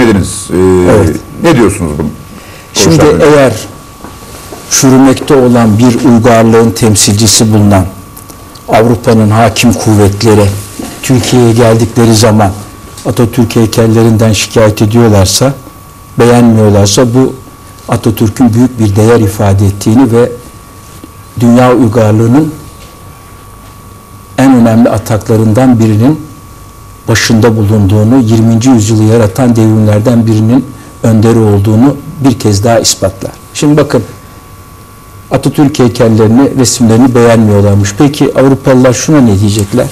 dinlediniz. Ee, Evet. Ne diyorsunuz bu? Şimdi önce? eğer çürümekte olan bir uygarlığın temsilcisi bulunan Avrupa'nın hakim kuvvetleri Türkiye'ye geldikleri zaman Atatürk heykellerinden şikayet ediyorlarsa, beğenmiyorlarsa bu Atatürk'ün büyük bir değer ifade ettiğini ve dünya uygarlığının en önemli ataklarından birinin başında bulunduğunu, 20. yüzyılı yaratan devrimlerden birinin önderi olduğunu bir kez daha ispatlar. Şimdi bakın Atatürk heykellerini, resimlerini beğenmiyorlarmış. Peki Avrupalılar şuna ne diyecekler?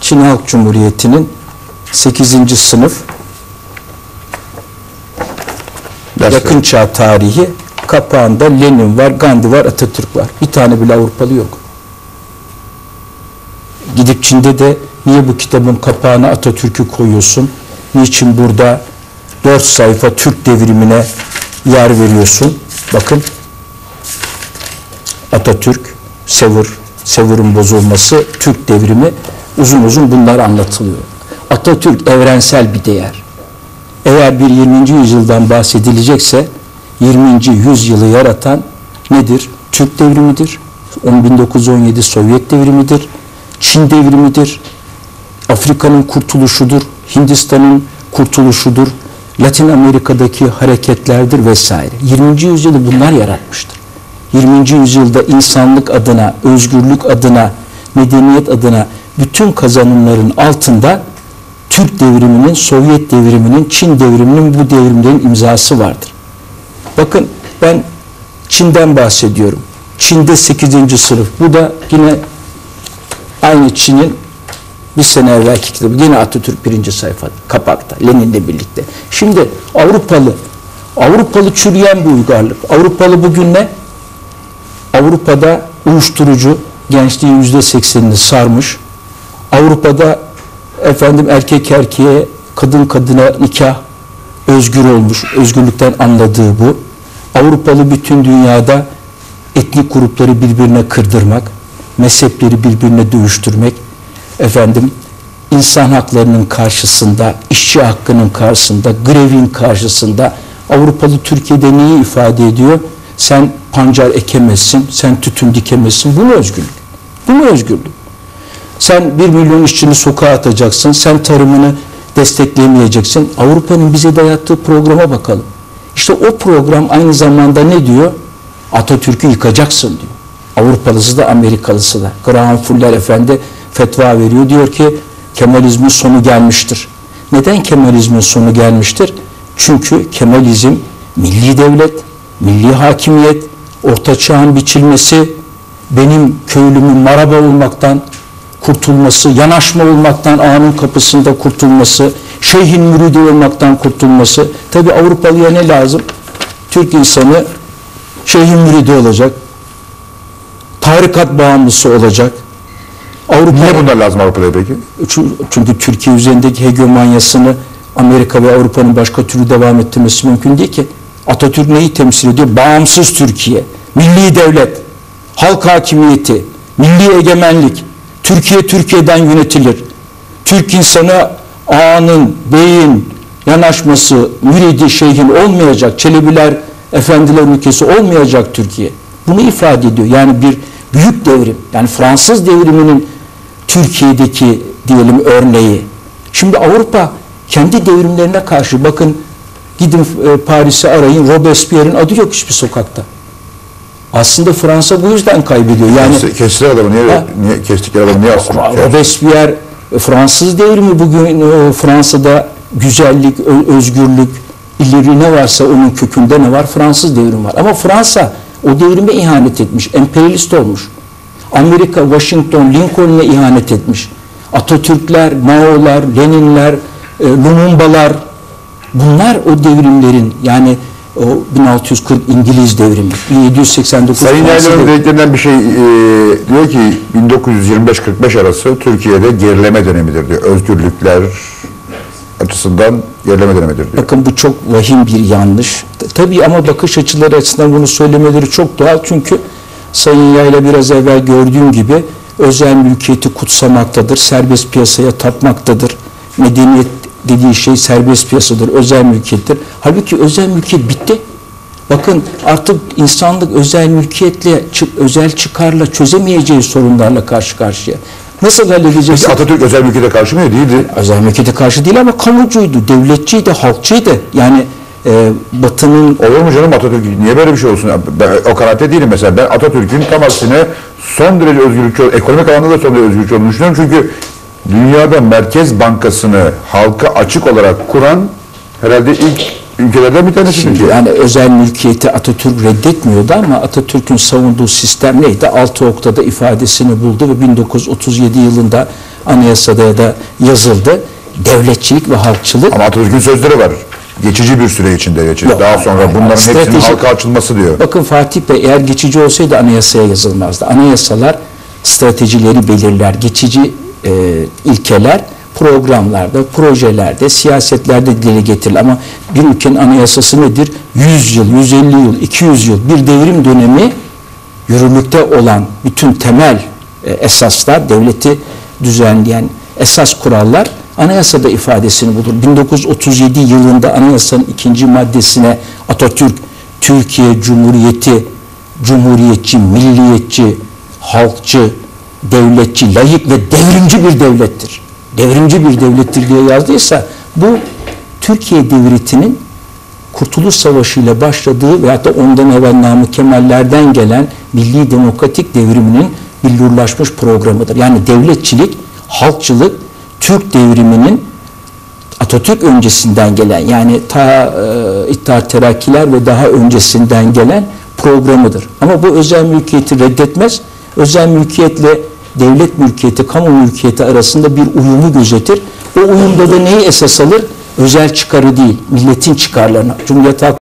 Çin Halk Cumhuriyeti'nin 8. sınıf Dersler. yakın çağ tarihi kapağında Lenin var, Gandhi var, Atatürk var. Bir tane bile Avrupalı yok. Gidip Çin'de de niye bu kitabın kapağına Atatürk'ü koyuyorsun? Niçin burada dört sayfa Türk devrimine yer veriyorsun? Bakın Atatürk, Sevr, Sevr'ın bozulması, Türk devrimi uzun uzun bunlar anlatılıyor. Atatürk evrensel bir değer. Eğer bir 20. yüzyıldan bahsedilecekse 20. yüzyılı yaratan nedir? Türk devrimidir. 1917 Sovyet devrimidir. Çin devrimidir. Afrika'nın kurtuluşudur. Hindistan'ın kurtuluşudur. Latin Amerika'daki hareketlerdir vesaire. 20. yüzyılı bunlar yaratmıştır. 20. yüzyılda insanlık adına, özgürlük adına, medeniyet adına bütün kazanımların altında Türk devriminin, Sovyet devriminin, Çin devriminin bu devrimlerin imzası vardır. Bakın ben Çin'den bahsediyorum. Çin'de 8. sınıf. Bu da yine aynı Çin'in bir sene evvelki kitabı. Yine Atatürk birinci sayfada, kapakta, Lenin'le birlikte. Şimdi Avrupalı, Avrupalı çürüyen bir uygarlık. Avrupalı bugün ne? Avrupa'da uyuşturucu gençliğin yüzde seksenini sarmış. Avrupa'da efendim erkek erkeğe, kadın kadına nikah özgür olmuş. Özgürlükten anladığı bu. Avrupalı bütün dünyada etnik grupları birbirine kırdırmak, mezhepleri birbirine dövüştürmek, efendim insan haklarının karşısında, işçi hakkının karşısında, grevin karşısında Avrupalı Türkiye'de neyi ifade ediyor? Sen pancar ekemezsin, sen tütün dikemezsin. Bu mu özgürlük? Bu mu özgürlük? Sen bir milyon işçini sokağa atacaksın, sen tarımını destekleyemeyeceksin. Avrupa'nın bize dayattığı programa bakalım. İşte o program aynı zamanda ne diyor? Atatürk'ü yıkacaksın diyor. Avrupalısı da Amerikalısı da. Graham Fuller Efendi fetva veriyor. Diyor ki Kemalizmin sonu gelmiştir. Neden Kemalizmin sonu gelmiştir? Çünkü Kemalizm milli devlet, milli hakimiyet, orta çağın biçilmesi, benim köylümün maraba olmaktan kurtulması, yanaşma olmaktan ağanın kapısında kurtulması, şeyhin müridi olmaktan kurtulması. Tabi Avrupalıya ne lazım? Türk insanı şeyhin müridi olacak, tarikat bağımlısı olacak. Avrupa Niye bunlar lazım Avrupa'da peki? Çü- Çünkü Türkiye üzerindeki hegemonyasını Amerika ve Avrupa'nın başka türlü devam ettirmesi mümkün değil ki. Atatürk neyi temsil ediyor? Bağımsız Türkiye, milli devlet, halk hakimiyeti, milli egemenlik. Türkiye Türkiye'den yönetilir. Türk insanı ağanın, beyin yanaşması, müridi, şeyhin olmayacak. Çelebiler, efendiler ülkesi olmayacak Türkiye. Bunu ifade ediyor. Yani bir büyük devrim. Yani Fransız devriminin Türkiye'deki diyelim örneği. Şimdi Avrupa kendi devrimlerine karşı bakın gidin e, Paris'i arayın Robespierre'in adı yok hiçbir sokakta. Aslında Fransa bu yüzden kaybediyor. Yani Kesti- Kestiler adamı niye, Ha? niye kestikleri adamı niye aslında? Robespierre e, Fransız devrimi bugün e, Fransa'da güzellik, özgürlük, ileri ne varsa onun kökünde ne var? Fransız devrimi var. Ama Fransa o devrime ihanet etmiş, emperyalist olmuş. Amerika, Washington, Lincoln'e ihanet etmiş. Atatürkler, Mao'lar, Leninler, e, Lumumbalar bunlar o devrimlerin yani o 1640 İngiliz devrimi, 1789 Sayın devrimi. dediklerinden bir şey e, diyor ki 1925-45 arası Türkiye'de gerileme dönemidir diyor. Özgürlükler açısından gerileme dönemidir diyor. Bakın bu çok vahim bir yanlış. Tabii ama bakış açıları açısından bunu söylemeleri çok doğal. Çünkü Sayın Yayla biraz evvel gördüğüm gibi özel mülkiyeti kutsamaktadır. Serbest piyasaya tapmaktadır. Medeniyet dediği şey serbest piyasadır, özel mülkiyettir. Halbuki özel mülkiyet bitti. Bakın artık insanlık özel mülkiyetle, özel çıkarla çözemeyeceği sorunlarla karşı karşıya. Nasıl halledeceğiz? Peki Atatürk özel mülkiyete karşı mıydı? Değildi. özel mülkiyete karşı değil ama kamucuydu, devletçiydi, halkçıydı. Yani e, Batı'nın Olur mu canım Atatürk? Niye böyle bir şey olsun? Ben o kanaatte değilim mesela. Ben Atatürk'ün tam aksine son derece özgürlükçü, ekonomik alanda da son derece özgürlükçü olduğunu düşünüyorum. Çünkü dünyada Merkez Bankası'nı halka açık olarak kuran herhalde ilk ülkelerden bir tanesi Türkiye. yani özel mülkiyeti Atatürk reddetmiyordu ama Atatürk'ün savunduğu sistem neydi? Altı oktada ifadesini buldu ve 1937 yılında anayasada ya da yazıldı. Devletçilik ve halkçılık Ama Atatürk'ün sözleri var. Geçici bir süre içinde geçici. Yok, Daha hayır, sonra hayır, bunların hayır. hepsinin Strateji- halka açılması diyor. Bakın Fatih Bey eğer geçici olsaydı anayasaya yazılmazdı. Anayasalar stratejileri belirler. Geçici e, ilkeler programlarda, projelerde, siyasetlerde dile getirilir. Ama bir ülkenin anayasası nedir? 100 yıl, 150 yıl, 200 yıl bir devrim dönemi yürürlükte olan bütün temel e, esaslar, devleti düzenleyen esas kurallar anayasada ifadesini bulur. 1937 yılında anayasanın ikinci maddesine Atatürk Türkiye Cumhuriyeti cumhuriyetçi, milliyetçi, halkçı, devletçi, layık ve devrimci bir devlettir. Devrimci bir devlettir diye yazdıysa bu Türkiye devletinin Kurtuluş Savaşı ile başladığı veyahut da ondan evvel Namık Kemallerden gelen milli demokratik devriminin billurlaşmış programıdır. Yani devletçilik, halkçılık, Türk devriminin Atatürk öncesinden gelen yani ta e, İttihat Terakkiler ve daha öncesinden gelen programıdır. Ama bu özel mülkiyeti reddetmez. Özel mülkiyetle devlet mülkiyeti, kamu mülkiyeti arasında bir uyumu gözetir. O uyumda da neyi esas alır? Özel çıkarı değil, milletin çıkarlarını. Cumhuriyet